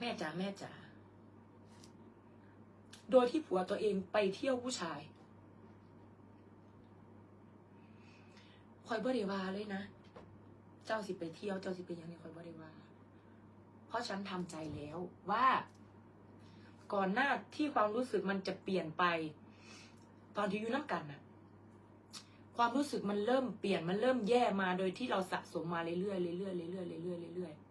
แม่จ๋าแม่จ๋าโดยที่ผัวตัวเองไปเที่ยวผู้ชายคอยบริวาเลยนะ เจ้าสิไปเที่ยวเจ้าสิไปยังนี่คอยบริวาเพราะฉันทำใจแล้วว่า ก่อนหน้าที่ความรู้สึกมันจะเปลี่ยนไป ตอนที่อยู่น้ำกันน่ะความรู้สึกมันเริ่มเปลี่ยนมันเริ่มแย่มาโดยที่เราสะสมมาเรื่อยๆเรื่อยๆเรื่อยๆเรื่อยๆเรื่อยๆ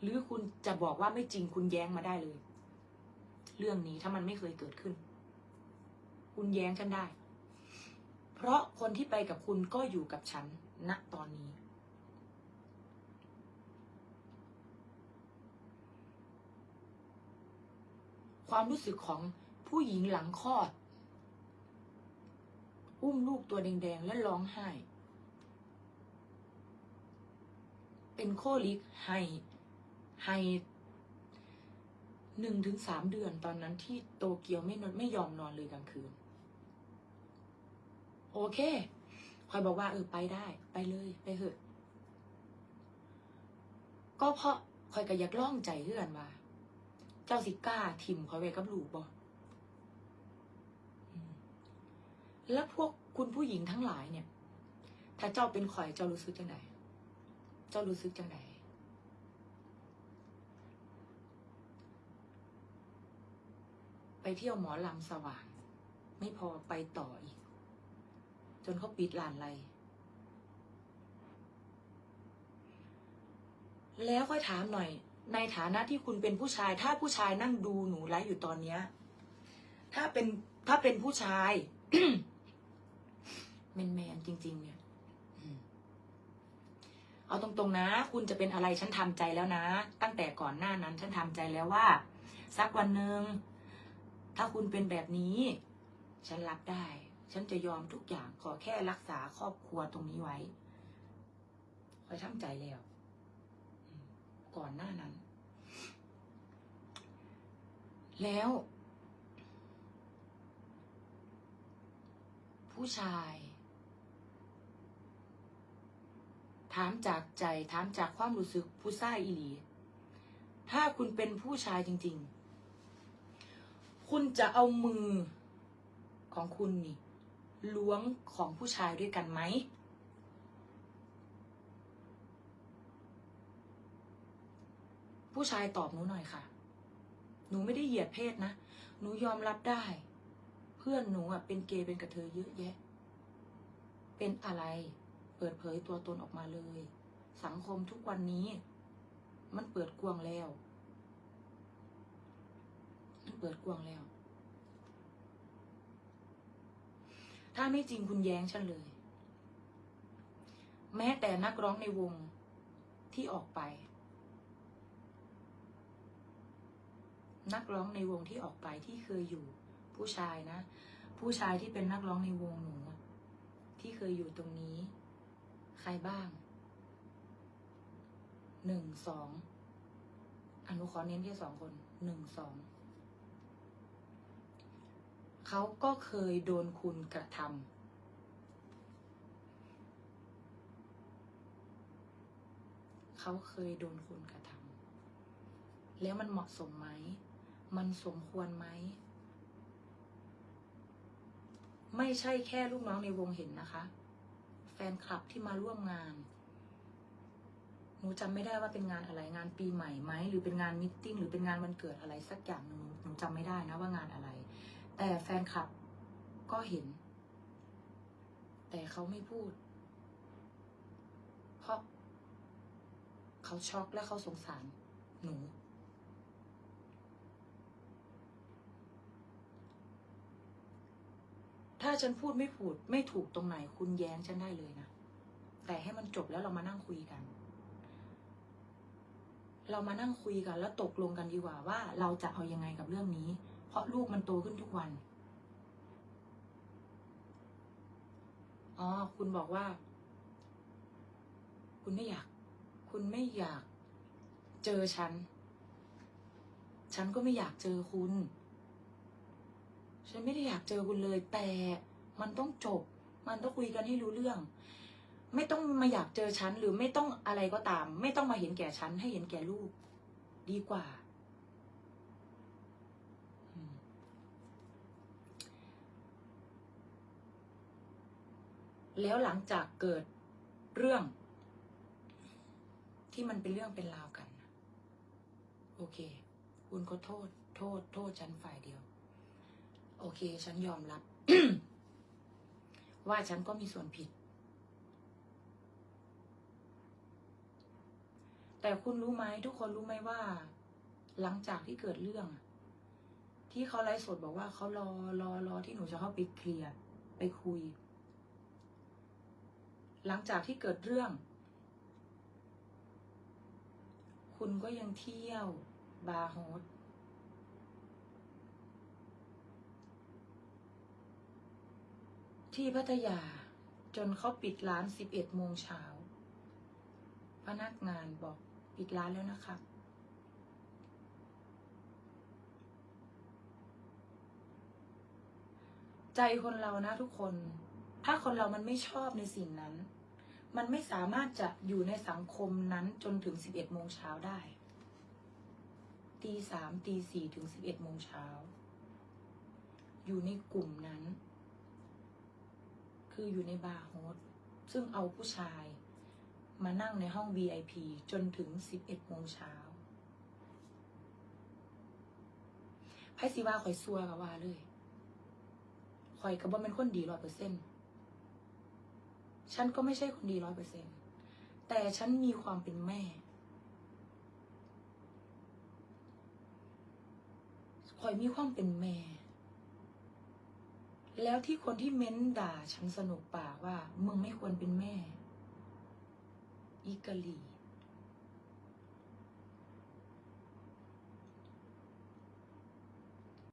หรือคุณจะบอกว่าไม่จริงคุณแย้งมาได้เลย เรื่องนี้ถ้ามันไม่เคยเกิดขึ้น คุณแย้งฉันได้ เพราะคนที่ไปกับคุณก็อยู่กับฉันณตอนนี้ ความรู้สึกของผู้หญิงหลังคลอด อุ้มลูกตัวแดงๆ และร้องไห้ เป็นโคลิกไฮ ไฮหนึ่งถึงสามเดือนตอนนั้นที่โตเกียวไม่นอนไม่ยอมนอนเลยกลางคืน โอเคคอยบอกว่าเออไปได้ ไปเลยไปเถอะก็เพราะคอยก็อยากล่องใจเพื่อนว่า เจ้าสิก้าทิมคอยไว้กับลูกบอแล้วพวกคุณผู้หญิงทั้งหลายเนี่ย ถ้าเจ้าเป็นข่อยเจ้ารู้สึกจังไดเจ้ารู้สึกจังได ไปเที่ยวหมอลำสว่าง ไม่พอไปต่ออีก จนเขาปิดลานไร แล้วค่อยถามหน่อย ในฐานะที่คุณเป็นผู้ชาย ถ้าผู้ชายนั่งดูหนูไลฟ์อยู่ตอนเนี้ย ถ้าเป็นถ้าเป็นผู้ชายแมนแมนๆจริง ๆ เนี่ยเอาตรงๆนะ คุณจะเป็นอะไรฉันทำใจแล้วนะ ตั้งแต่ก่อนหน้านั้น ฉันทำใจแล้วว่า สักวันหนึ่ง ถ้าคุณเป็นแบบนี้ ฉันรับได้ ฉันจะยอมทุกอย่างขอแค่รักษาครอบครัวตรงนี้ไว้คอยทำใจแล้ว ก่อนหน้านั้น แล้ว ผู้ชาย ถามจากใจ ถามจากความรู้สึกผู้ชายอีหลี ถ้าคุณเป็นผู้ชายจริง ๆ คุณจะเอามือของคุณนี่ล้วงของผู้ชายด้วยกันไหม ผู้ชายตอบหนูหน่อยค่ะ หนูไม่ได้เหยียดเพศนะ หนูยอมรับได้ เพื่อนหนูอะเป็นเกย์เป็นกระเทยเยอะแยะ เป็นอะไร เปิดเผยตัวตนออกมาเลย สังคมทุกวันนี้ มันเปิดกว้างแล้ว เปิดกว้างแล้ว ถ้าไม่จริงคุณแย้งฉันเลย แม้แต่นักร้องในวงที่ออกไป นักร้องในวงที่ออกไปที่เคยอยู่ ผู้ชายนะ ผู้ชายที่เป็นนักร้องในวงหนูที่เคยอยู่ตรงนี้ ใครบ้างหนึ่งสองอนุขอเน้นแค่สองคนหนึ่งสอง เขาก็เคยโดนคุณกระทำเขาเคยโดนคุณกระทำแล้วมันเหมาะสมไหม มันสมควรไหม ไม่ใช่แค่ลูกน้องในวงเห็นนะคะ แฟนคลับที่มาร่วมงานหนูจำไม่ได้ว่าเป็นงานอะไรงานปีใหม่ไหมหรือเป็นงานมิทติ้งหรือเป็นงานวันเกิดอะไรสักอย่างหนึ่งหนูจำไม่ได้นะว่างานอะไร แต่แฟนคลับก็เห็น แต่เขาไม่พูด เพราะ เขาช็อกและเขาสงสารหนู ถ้าฉันพูดไม่พูด ไม่ถูกตรงไหนคุณแย้งฉันได้เลยนะ แต่ให้มันจบแล้วเรามานั่งคุยกันเรามานั่งคุยกันแล้วตกลงกันดีกว่าว่าเราจะเอายังไงกับเรื่องนี้ ราะลูกมันโตขึ้นทุกวัน อ๋อ คุณบอกว่า คุณไม่อยาก คุณไม่อยาก เจอฉัน ฉันก็ไม่อยากเจอคุณ ฉันไม่ได้อยากเจอคุณเลย แต่มันต้องจบ มันต้องคุยกันให้รู้เรื่อง ไม่ต้องมาอยากเจอฉันหรือไม่ต้องอะไรก็ตาม ไม่ต้องมาเห็นแก่ฉันให้เห็นแก่ลูก ดีกว่า แล้วหลังจากเกิดเรื่อง ที่มันเป็นเรื่องเป็นราวกัน โอเค คุณก็โทษ โทษ โทษฉันฝ่ายเดียว โอเค ฉันยอมรับ ว่าฉันก็มีส่วนผิด แต่คุณรู้ไหมทุกคนรู้ไหมว่า หลังจากที่เกิดเรื่อง ที่เขาไลฟ์สดบอกว่าเขารอรอรอที่หนูจะเข้าไปเคลียร์ไปคุย หลังจากที่เกิดเรื่อง คุณก็ยังเที่ยวบาร์โฮสที่พัทยาจนเขาปิดร้านสิบเอ็ดโมงเช้า พนักงานบอกปิดร้านแล้วนะครับ ใจคนเรานะทุกคน ถ้าคนเรามันไม่ชอบในสิ่งนั้น มันไม่สามารถจะอยู่ในสังคมนั้นจนถึงสิบเอ็ดโมงเช้าได้ ตีสามตีสี่ถึงสิบเอ็ดโมงเช้า อยู่ในกลุ่มนั้น คืออยู่ในบาร์โฮสซึ่งเอาผู้ชายมานั่งในห้อง VIP จนถึงสิบเอ็ดโมงเช้าไพ่สิว่าข่อยซัวกับว่าเลยข่อยกับว่าเป็นคนดีร้อยเปอร์เซ็นต์ ฉันก็ไม่ใช่คนดีร้อยเปอร์เซ็นต์แต่ฉันมีความเป็นแม่ข่อยมีความเป็นแม่ แล้วที่คนที่เม้นด่าฉันสนุกปากว่า มึงไม่ควรเป็นแม่ อีกะลี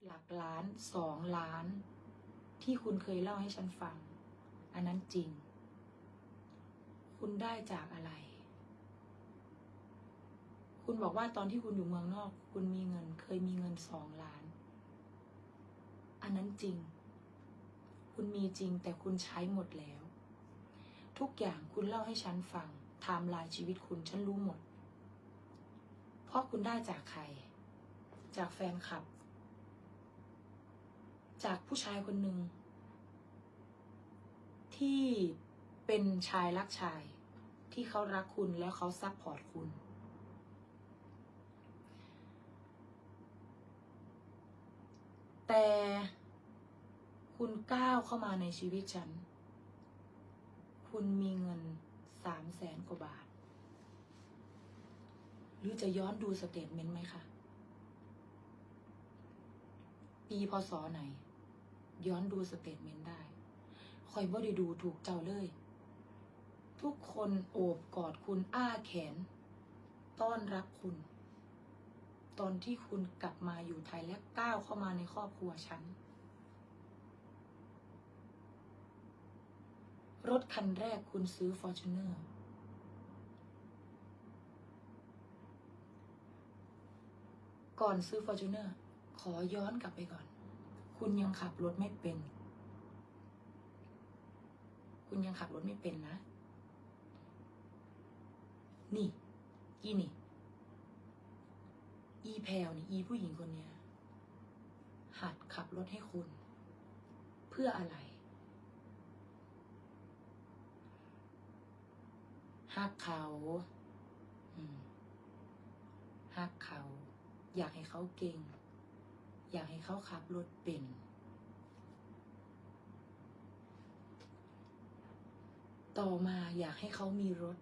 หลักล้านสองล้าน ที่คุณเคยเล่าให้ฉันฟัง อันนั้นจริง คุณได้จากอะไร คุณบอกว่าตอนที่คุณอยู่เมืองนอก คุณมีเงิน เคยมีเงินสองล้าน อันนั้นจริง คุณมีจริงแต่คุณใช้หมดแล้ว ทุกอย่างคุณเล่าให้ฉันฟังไทม์ไลน์ชีวิตคุณฉันรู้หมด เพราะคุณได้จากใคร จากแฟนคลับ จากผู้ชายคนหนึ่งที่เป็นชายรักชาย ที่เขารักคุณแล้วเขาซัพพอร์ตคุณ แต่คุณก้าวเข้ามาในชีวิตฉัน คุณมีเงินสามแสนกว่าบาท หรือจะย้อนดูสเตทเมนต์ไหมคะ ปีพศไหน ย้อนดูสเตทเมนต์ได้คอยบ่ได้ดูถูกเจ้าเลย ทุกคนโอบกอดคุณอ้าแขน ต้อนรับคุณ ตอนที่คุณกลับมาอยู่ไทยและก้าวเข้ามาในครอบครัวฉัน รถคันแรกคุณซื้อ Fortuner ก่อนซื้อ Fortuner ขอย้อนกลับไปก่อน คุณยังขับรถไม่เป็น คุณยังขับรถไม่เป็นนะ นี่ อีนี่ อีแพลวนี่ อีผู้หญิงคนเนี้ย หัดขับรถให้คุณ เพื่ออะไร หักเขาหักเขา อยากให้เขาเก่ง อยากให้เขาขับรถเป็นต่อมาอยากให้เขามีรถ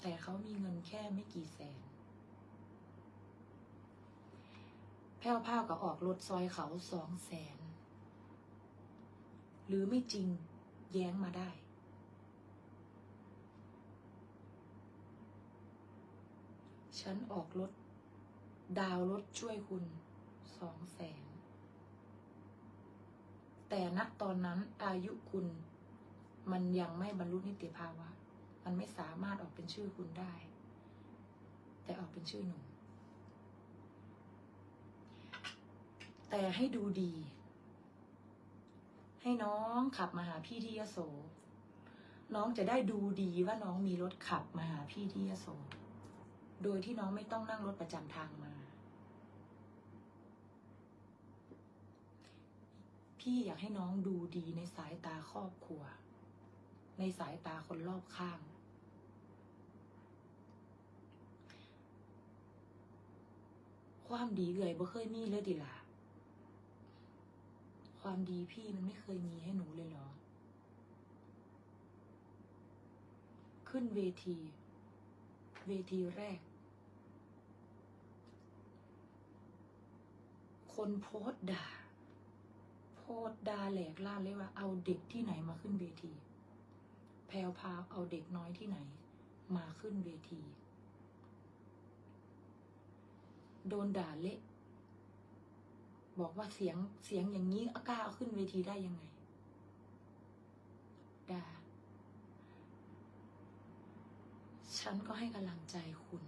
แต่เขามีเงินแค่ไม่กี่แสน แพ้วพ้ากับออกรถซอยเขาสองแสน หรือไม่จริงแย้งมาได้ ฉันออกรถ ดาวรถช่วยคุณสองแสน แต่ณตอนนั้นอายุคุณมันยังไม่บรรลุนิติภาวะ มันไม่สามารถออกเป็นชื่อคุณได้ แต่ออกเป็นชื่อหนูแต่ให้ดูดี ให้น้องขับมาหาพี่ที่ยโส น้องจะได้ดูดีว่าน้องมีรถขับมาหาพี่ที่ยโส โดยที่น้องไม่ต้องนั่งรถประจำทางมา พี่อยากให้น้องดูดีในสายตาครอบครัว ในสายตาคนรอบข้าง ความดีเอื่อยบ่เคยมีเลยดิล่ะ ความดีพี่มันไม่เคยมีให้หนูเลยเหรอ ขึ้นเวที เวทีแรก คนโพสต์ด่า โพสต์ด่าแหลกล่าเลยว่า เอาเด็กที่ไหนมาขึ้นเวที แพลวพาวเอาเด็กน้อยที่ไหน มาขึ้นเวที โดนด่าเละบอกว่าเสียงเสียงอย่างนี้กล้าขึ้นเวทีได้ยังไงด่าฉันก็ให้กำลังใจคุณ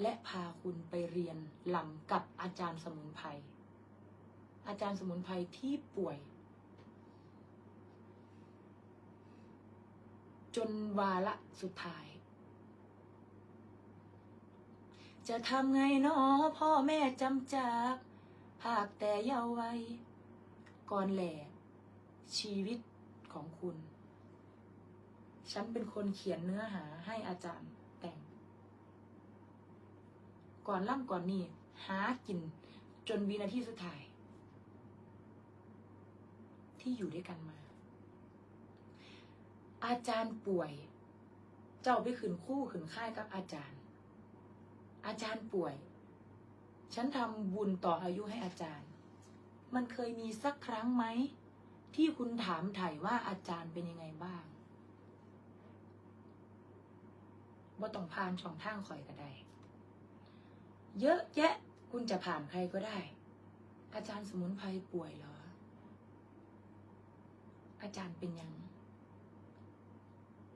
และพาคุณไปเรียนหลำกับอาจารย์สมุนไพรอาจารย์สมุนไพรที่ป่วย จนวาระสุดท้าย จะทำไงเนาะพ่อแม่จำจากหากแต่เยาว์วัยก่อนแหล่ชีวิตของคุณ ฉันเป็นคนเขียนเนื้อหาให้อาจารย์แต่ง ก่อนล่ำก่อนนี่หากินจนวินาทีสุดท้าย ที่อยู่ด้วยกันมา อาจารย์ป่วย เจ้าไปขืนคู่ขืนค่ายกับอาจารย์ อาจารย์ป่วย ฉันทำบุญต่ออายุให้อาจารย์ มันเคยมีสักครั้งไหม ที่คุณถามไถ่ว่าอาจารย์เป็นยังไงบ้างว่าต้องผ่านช่องทางคอยก็ได้ เยอะแยะคุณจะผ่านใครก็ได้ อาจารย์สมุนไพรป่วยเหรอ อาจารย์เป็นยัง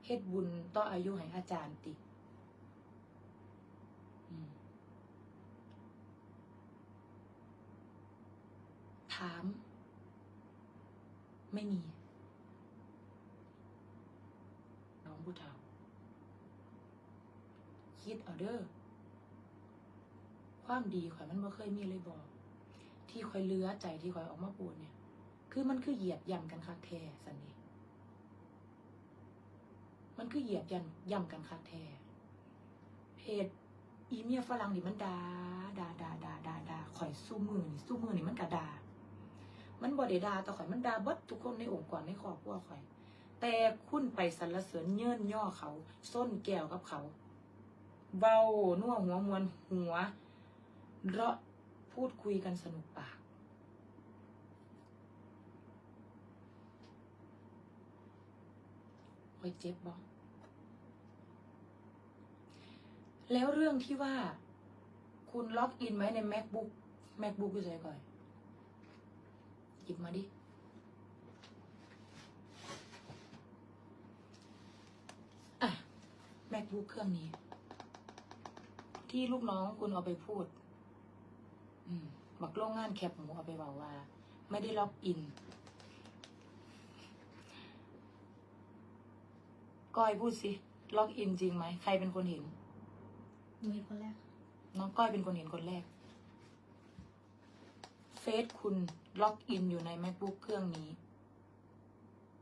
เฮ็ดบุญต่ออายุให้อาจารย์ติอืม ถาม ไม่มี น้องผู้เฒ่าคิดเอาเด้อความดีข่อยมันบ่เคยมีเลยบอก ที่ข่อยเลือใจที่ข่อยออกมาพูดเนี่ย คือมันคือเหยียดย่ำกันคักแท้สันนี่มันคือเหยียดยันย่ำกันคักแท้เพจอีเมียฝรั่งนี่มันดาดาดาดาดาดาข่อยสู้มือนี่สู้มือนี่มันกระดา มันบ่ได้ดาต่อข่อยมันดาบดทุกคนในองค์กรในครอบครัวข่อย แต่คุณไปสรรเสริญเยินย่อเขาส้นแก้วกับเขาเบานัวหัวมวนหัวเราะพูดคุยกันสนุกปาก คอยเจ็บบ้แล้วเรื่องที่ว่า คุณล็อกอินไว้ใน macbook macbook อยู่ไหนก่อน ยิบมาดิ อะ macbook เครื่องนี้ ที่ลูกน้องคุณเอาไปพูด อืมบักโรงงานแคปหมูเอาไปบอกว่า ไม่ได้ล็อกอินก้อยพูดสิล็อกอินจริงไหม ใครเป็นคนเห็นหนูเห็นคนแรก น้องก้อยเป็นคนเห็นคนแรกเฟ ซคุณล็อกอินอยู่ใน macbook เครื่องนี้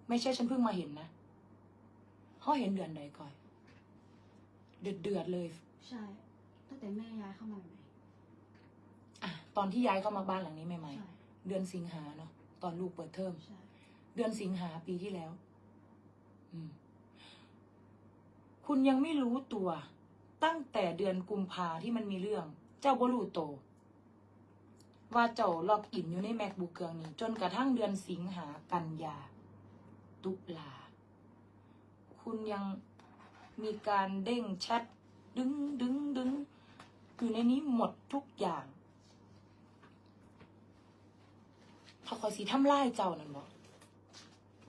ไม่ใช่ฉันเพิ่งมาเห็นนะเขาเห็นเดือนใดก่อยเดือดเดือดๆเลย ใช่ ตั้งแต่แม่ย้ายเข้ามาใหม่อะตอนที่ย้ายเข้ามาบ้านหลังนี้ใหๆม่ใช่ๆเดือนสิงหาเนาะตอนลูกเปิดเทอมใช่เดือนสิงหาปีที่แล้ว อืม คุณยังไม่รู้ตัว ตั้งแต่เดือนกุมภาที่มันมีเรื่อง เจ้าบรูโต ว่าเจ้าล็อกอินอยู่ใน macbook เครื่องนี้ จนกระทั่งเดือนสิงหากันยา ตุลา คุณยังมีการเด้งแชทดึงดึงดึงอยู่ในนี้หมดทุกอย่างถ้าคอยสีทำลายเจ้านั่นบอก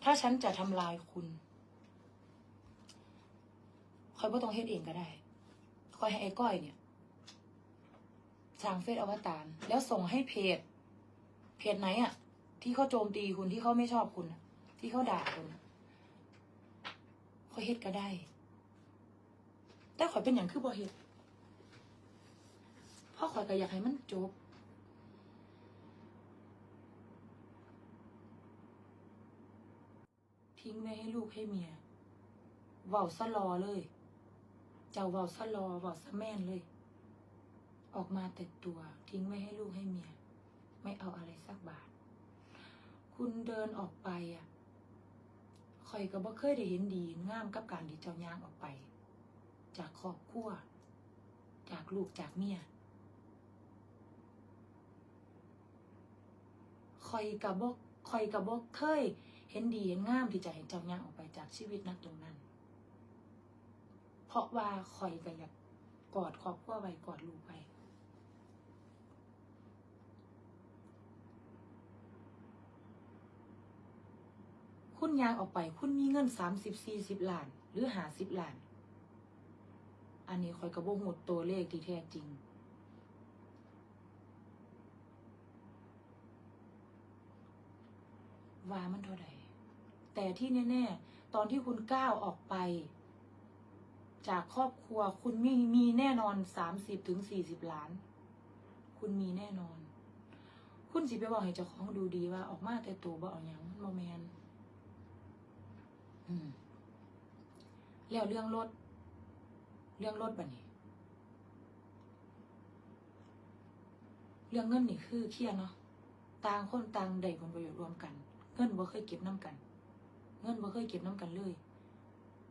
ถ้าฉันจะทำลายคุณคอยบ่ต้องเฮ็ดเองก็ได้คอยให้ไอ้ก้อยเนี่ย สร้างเฟซอวตารแล้วส่งให้เพจ เพจไหนอะที่เขาโจมตีคุณที่เขาไม่ชอบคุณ ที่เขาด่าคุณอะคอเฮ็ดก็ได้ แต่ข่อยเป็นอย่างคือบ่เฮ็ดพราะข่อยก็อยากให้มันจบทิ้งไว้ให้ลูกให้เมียเว้าซะรอเลย เจ้าเว้าซะรอเว้าซะแม่นเลย ออกมาแต่ตัวทิ้งไว้ให้ลูกให้เมีย ไม่เอาอะไรสักบาท คุณเดินออกไปอะคอยก็บ่เคยได้เห็นดีงามกับการที่เจ้าย่างออกไป จากครอบครัว จากลูกจากเมียคอยกับบกคอยกับบกเคย เห็นดีเห็นงามที่จะเห็นเจ้าย่างออกไปจากชีวิตนักตรงนั้น เพราะว่าคอยก็อยากกอดครอบครัวไว้กอดลูกไว้ คุณยางออกไป คุณมีเงินสามสิบสี่สิบล้าน หรือหาสิบล้าน อันนี้คอยกระโบหูตัวเลขที่แท้จริง ว่ามันเท่าไหร่แต่ที่แน่ ๆ ตอนที่คุณก้าวออกไป จากครอบครัวคุณมีมีแน่นอนสามสิบถึงสี่สิบล้าน คุณมีแน่นอน คุณสิไปบอกให้เจ้าของดูดีว่าออกมาแต่ตัวบ่เอาหยังโมแมนอืม แล้วเรื่องรถ เรื่องรถบันนี้ เรื่องเงินนี่คือเคลียร์เนาะ ต่างคนต่างได้ผลประโยชน์รวมกัน เงินบ่เคยเก็บน้ำกัน เงินบ่เคยเก็บน้ำกันเลย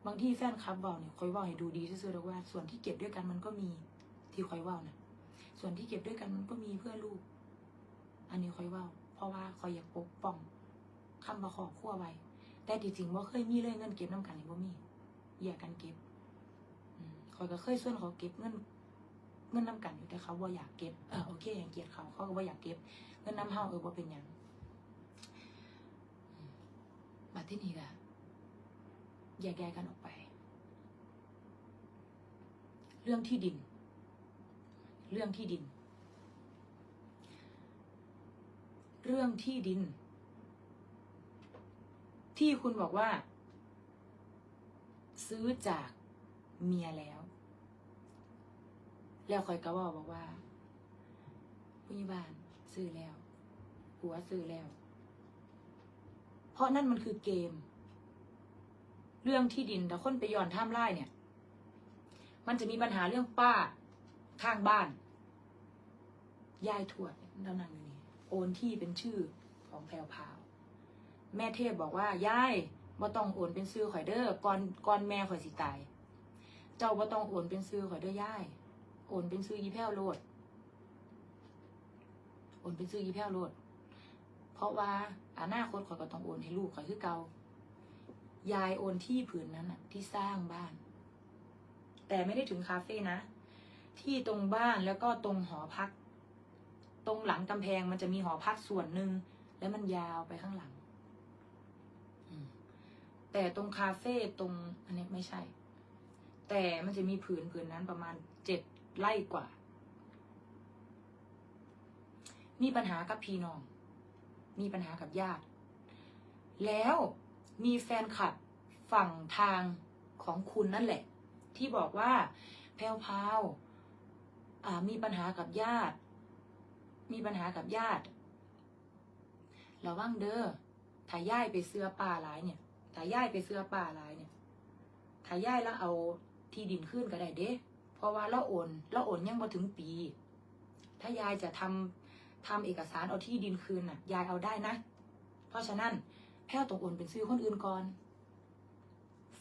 บางที่แฟนคลับเว้าเนี่ยคอยว้าให้ดูดีซื่อๆแล้วว่า ส่วนที่เก็บด้วยกันมันก็มีที่คอยว้านะส่วนที่เก็บด้วยกันมันก็มีเพื่อลูก อันนี้คอยว้าเพราะว่าคอยอยากปกป้องคำว่าขอบครัวไว้ แต่ที่จริงว่าเคยมีเลยเงินเก็บน้ำกันนี่ว่ามีแยกกันเก็บคอยก็เคยส่วนเขาเก็บเงินเงินน้ำกันอยู่แต่เขาว่าอยากเก็บเออโอเคอย่างเกียดเขาเขาก็ว่าอยากเก็บ เงินน้ำเฮาเออว่าเป็นยังมมาที่นี่ละแยกแยกกันออกไป เรื่องที่ดิน เรื่องที่ดิน เรื่องที่ดิน ที่คุณบอกว่า ซื้อจากเมียแล้ว แล้วคอยก็บอกบอกว่าผู้ใหญ่บานซื้อแล้วผัวซื้อแล้ว เพราะนั่นมันคือเกม เรื่องที่ดินแต่คนไปย้อนท่ามไร่เนี่ย มันจะมีปัญหาเรื่องป้าข้างบ้านยายทวดเท่านั้นอยู่นี่โอนที่เป็นชื่อของแพรวพาว แม่เทพบอกว่ายายบ่ต้องโอนเป็นซื้อข่อยเด้อก่อนก่อนแม่ข่อยสิตาย เจ้าบ่ต้องโอนเป็นซื้อข่อยเด้อยายโอนเป็นซื้อยีแพ้วโลดโอนเป็นซื้อยีแพ้วโลด เพราะว่าอนาคตข่อยก็ต้องโอนให้ลูกข่อยคือเกายายโอนที่ผืนนั้นน่ะที่สร้างบ้าน แต่ไม่ได้ถึงคาเฟ่นะ ที่ตรงบ้านแล้วก็ตรงหอพัก ตรงหลังกำแพงมันจะมีหอพักส่วนหนึ่งแล้วมันยาวไปข้างหลัง แต่ตรงคาเฟ่ตรงอันนี้ไม่ใช่ แต่มันจะมีผืนผืนนั้นประมาณเจ็ดไร่กว่า มีปัญหากับพี่น้อง มีปัญหากับญาติ แล้วมีแฟนคลับฝั่งทางของคุณนั่นแหละ ที่บอกว่าแพลวพาวอ่ามีปัญหากับญาติ มีปัญหากับญาติระวังเด้อถ้าย่ายไปเสื้อป่าหลายเนี่ย ถ้าย่ายไปเสื้อป่าหลายเนี่ยถ้าย่ายแล้วเอาที่ดินขึ้นก็ได้เด้เพราะว่าเราโอนเราโอนยังมาถึงปี ถ้ายายจะทำทำเอกสารเอาที่ดินคืนน่ะ ยายเอาได้นะ เพราะฉะนั้นแพ้วต้องโอนเป็นซื้อคนอื่นก่อน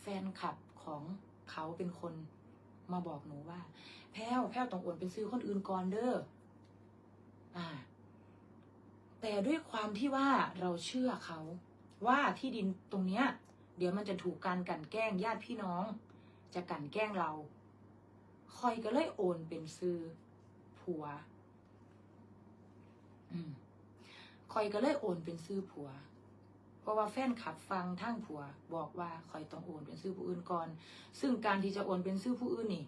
แฟนคลับของเขาเป็นคนมาบอกหนูว่า แพ้วแพ้วต้องโอนเป็นซื้อคนอื่นก่อนเด้ออ่า แต่ด้วยความที่ว่าเราเชื่อเขาว่าที่ดินตรงเนี้ย เดี๋ยวมันจะถูกการกันแกล้งญาติพี่น้อง จะกันแกล้งเราคอยก็เลยโอนเป็นซื้อผัวคอยก็เลยโอนเป็นซื้อผัว เพราะว่าแฟนขับฟังทั้งผัว บอกว่าคอยต้องโอนเป็นซื้อผู้อื่นก่อน ซึ่งการที่จะโอนเป็นซื้อผู้อื่นนี่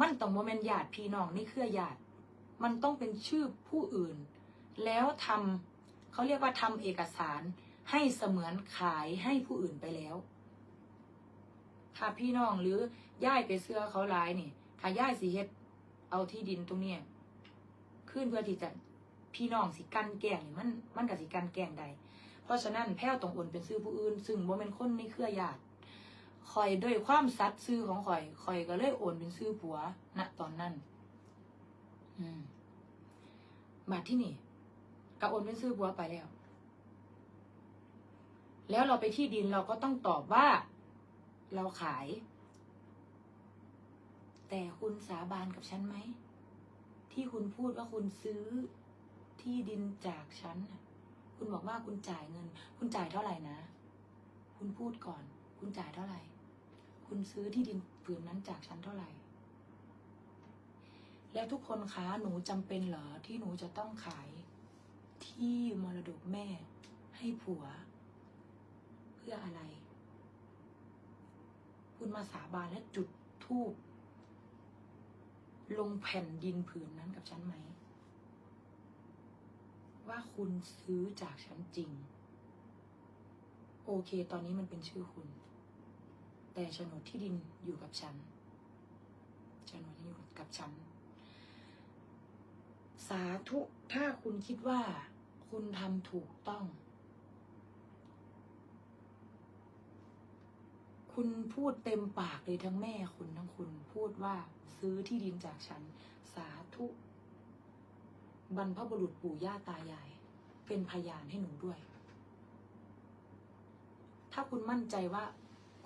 มันต้องโมเมนญาติพี่น้องนี่เครือญาติ มันต้องเป็นชื่อผู้อื่น แล้วทำเขาเรียกว่าทำเอกสาร ให้เสมือนขายให้ผู้อื่นไปแล้ว ถ้าพี่น้องหรือย่ายไปเสื้อเขาหลายนี่ถ้าย่ายสิเฮ็ดเอาที่ดินตรงเนี้ยขึ้นเพื่อที่จะพี่น้องสิกันแกล้งนี่มันมันกับสิกันแกล้งใด เพราะฉะนั้นแพ้วต้องโอนเป็นชื่อผู้อื่น ซึ่งบ่เป็นคนในเครือญาติคอยด้วยความสัตย์ซื่อของขอยขอยก็เลยโอนเป็นชื่อผัวณตอนนั้น อืมมาที่นี่ก็โอนเป็นชื่อผัวไปแล้ว แล้วเราไปที่ดินเราก็ต้องตอบว่า เราขาย แต่คุณสาบานกับฉันไหม ที่คุณพูดว่าคุณซื้อที่ดินจากฉัน คุณบอกว่าคุณจ่ายเงิน คุณจ่ายเท่าไหร่นะ คุณพูดก่อน คุณจ่ายเท่าไหร่ คุณซื้อที่ดินผืนนั้นจากฉันเท่าไหร่ แล้วทุกคนคะหนูจำเป็นเหรอที่หนูจะต้องขายที่มรดกแม่ให้ผัว พื่ออะไร คุณมาสาบานและจุดธูปลงแผ่นดินผืนนั้นกับฉันไหม ว่าคุณซื้อจากฉันจริง โอเค ตอนนี้มันเป็นชื่อคุณ แต่โฉนดที่ดินอยู่กับฉันโฉนดที่อยู่กับฉัน สาธุถ้าคุณคิดว่า คุณทำถูกต้อง คุณพูดเต็มปากเลยทั้งแม่คุณทั้งคุณพูดว่าซื้อที่ดินจากฉัน สาธุบรรพบุรุษปู่ย่าตายาย เป็นพยานให้หนูด้วย ถ้าคุณมั่นใจว่า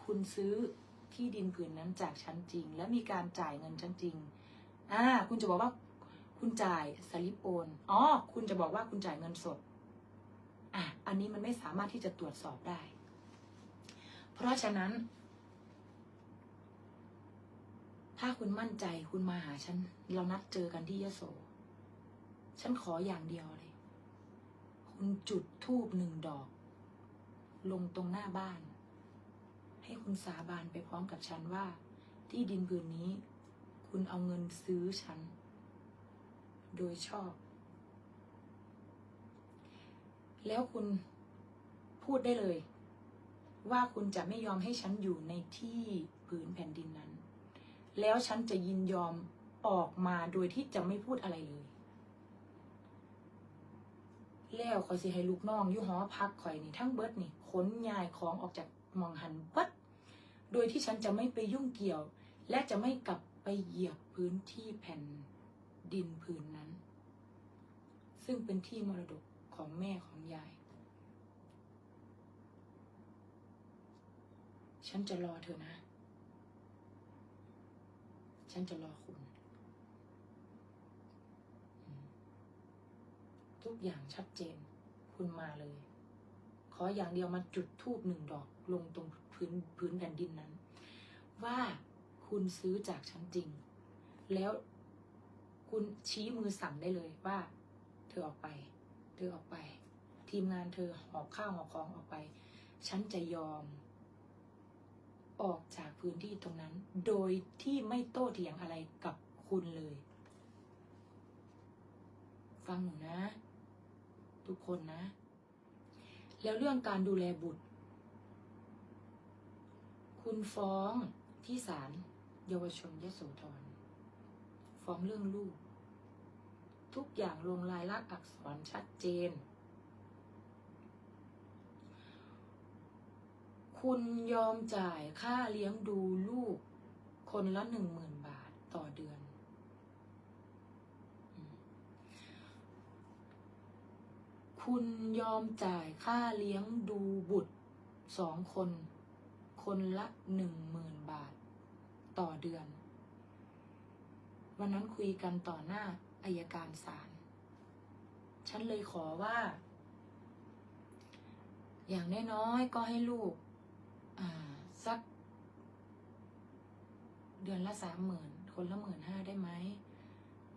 คุณซื้อที่ดินผืนนั้นจากฉันจริง และมีการจ่ายเงินฉันจริงอ่าคุณจะบอกว่า คุณจ่ายสลิปโอนอ๋อคุณจะบอกว่าคุณจ่ายเงินสดอะอันนี้มันไม่สามารถที่จะตรวจสอบได้ เพราะฉะนั้น ถ้าคุณมั่นใจคุณมาหาฉัน เรานัดเจอกันที่ยโส ฉันขออย่างเดียวเลย คุณจุดทูบหนึ่งดอก ลงตรงหน้าบ้าน ให้คุณสาบานไปพร้อมกับฉันว่า ที่ดินผืนนี้ คุณเอาเงินซื้อฉัน โดยชอบ แล้วคุณพูดได้เลย ว่าคุณจะไม่ยอมให้ฉันอยู่ในที่ผืนแผ่นดินนั้น แล้วฉันจะยินยอมออกมาโดยที่จะไม่พูดอะไรเลย แล้วขอยสิให้ลูกน้องอยู่หอพักข่อยนี่ทั้งเบิดนี่ขนย้ายของออกจากมองหันเบิดโดยที่ฉันจะไม่ไปยุ่งเกี่ยว และจะไม่กลับไปเหยียบพื้นที่แผ่นดินผืนนั้น ซึ่งเป็นที่มรดกของแม่ของยาย ฉันจะรอเธอนะ ฉันจะรอคุณ ทุกอย่างชัดเจน คุณมาเลย ขออย่างเดียวมาจุดทูบหนึ่งดอกลงตรงพื้นพื้นแผ่นดินนั้น ว่าคุณซื้อจากฉันจริง แล้วคุณชี้มือสั่งได้เลยว่า เธอออกไป เธอออกไป ทีมงานเธอหอบข้าวหอบของออกไป ฉันจะยอม ออกจากพื้นที่ตรงนั้น โดยที่ไม่โต้เถียงอะไรกับคุณเลย ฟังหนูนะ ทุกคนนะ แล้วเรื่องการดูแลบุตร คุณฟ้องที่ศาลเยาวชนยโสธรฟ้องเรื่องลูก ทุกอย่างลงลายลักษณ์อักษรชัดเจน คุณยอมจ่ายค่าเลี้ยงดูลูก คนละหนึ่งหมื่นบาทต่อเดือน คุณยอมจ่ายค่าเลี้ยงดูบุตรสองคน คนละหนึ่งหมื่นบาทต่อเดือน วันนั้นคุยกันต่อหน้าอายการศาล ฉันเลยขอว่า อย่างน้อยๆก็ให้ลูก สัก เดือนละสามหมื่นคนละหมื่นห้าได้ไหม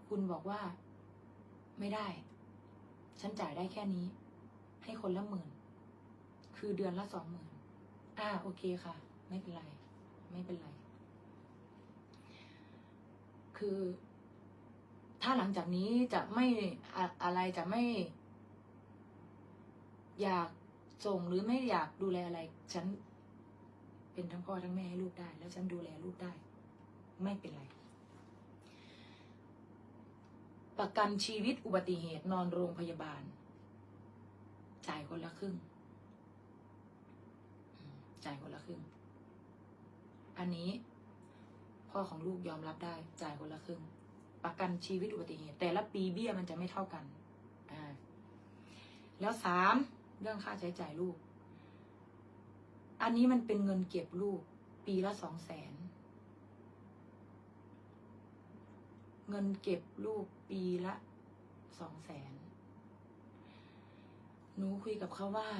คุณบอกว่า ไม่ได้ ฉันจ่ายได้แค่นี้ ให้คนละหมื่น คือเดือนละสองหมื่นอ่าโอเคค่ะ ไม่เป็นไร ไม่เป็นไร คือ ถ้าหลังจากนี้จะไม่อะอะไรจะไม่ อยากส่งหรือไม่อยากดูแลอะไร ฉัน เป็นทั้งพ่อทั้งแม่ให้ลูกได้ แล้วฉันดูแลลูกได้ ไม่เป็นไร ประกันชีวิตอุบัติเหตุนอนโรงพยาบาล จ่ายคนละครึ่ง จ่ายคนละครึ่ง อันนี้พ่อของลูกยอมรับได้ จ่ายคนละครึ่ง ประกันชีวิตอุบัติเหตุ แต่ละปีเบี้ยมันจะไม่เท่ากัน อ่า แล้วสามเรื่องค่าใช้จ่ายลูก อันนี้มันเป็นเงินเก็บลูก ปีละสองแสน เงินเก็บลูกปีละสองแสน หนูคุยกับเขาว่า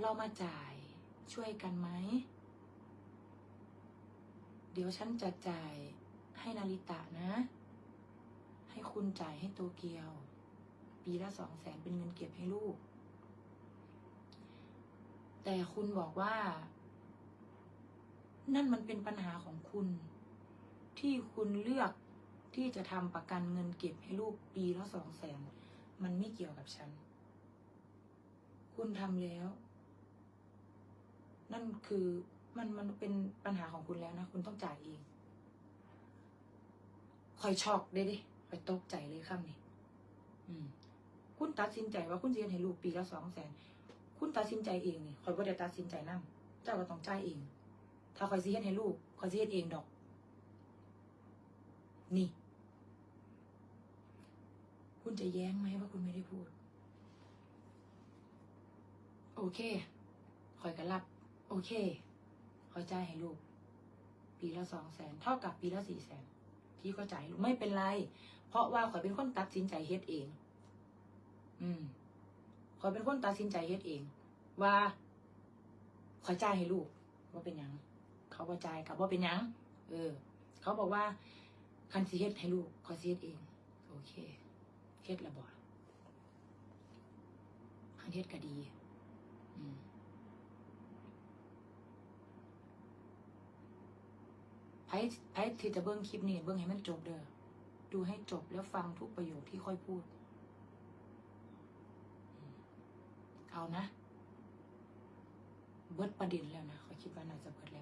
เรามาจ่ายช่วยกันไหม เดี๋ยวฉันจะจ่ายให้นาริตะนะ ให้คุณจ่ายให้โตเกียว ปีละสองแสนเป็นเงินเก็บให้ลูก แต่คุณบอกว่า นั่นมันเป็นปัญหาของคุณ ที่คุณเลือกที่จะทำประกันเงินเก็บให้ลูกปีละสองแสนมันไม่เกี่ยวกับฉัน คุณทำแล้ว นั่นคือมันมันเป็นปัญหาของคุณแล้วนะ คุณต้องจ่ายเองคอยช็อกได้ดิคอยตกใจเลยคำนี้ อืม คุณตัดสินใจว่าคุณจะเรียนให้ลูกปีละสองแสน คุณตัดสินใจเองนี่คอยบ่ได้ตัดสินใจนั่งเจ้าก็ต้องจ่ายเอง ถ้าคอยสิเฮ็ดให้ลูกคอยสิเฮ็ดเองดอก นี่ คุณจะแย้งไหมว่าคุณไม่ได้พูด โอเคคอยกันรับ โอเคคอยจ่ายให้ลูก ปีละสองแสนเท่ากับปีละสี่แสนพี่ก็จ่ายลูกไม่เป็นไร เพราะว่าคอยเป็นคนตัดสินใจเฮ็ดเอง อืม คอยเป็นคนตัดสินใจเฮ็ดเอง ว่าคอยจ่ายให้ลูกว่าเป็นหยัง เขาบ่จ่ายกับว่าเป็นหยัง เออ เขาบอกว่าคันสิเฮ็ดให้ลูกคอยสิเฮ็ดเอง โอเคเฮ็ดละบ่คันเฮ็ดก็ดีอืมไพ่ไพ่ที่จะเบิ้งคลิปนี้เบิ้งให้มันจบเด้อ ดูให้จบแล้วฟังทุกประโยคที่ค่อยพูด เอานะ เบิดประเด็นแล้วนะเขาคิดว่าน่าจะเบิดแล้ว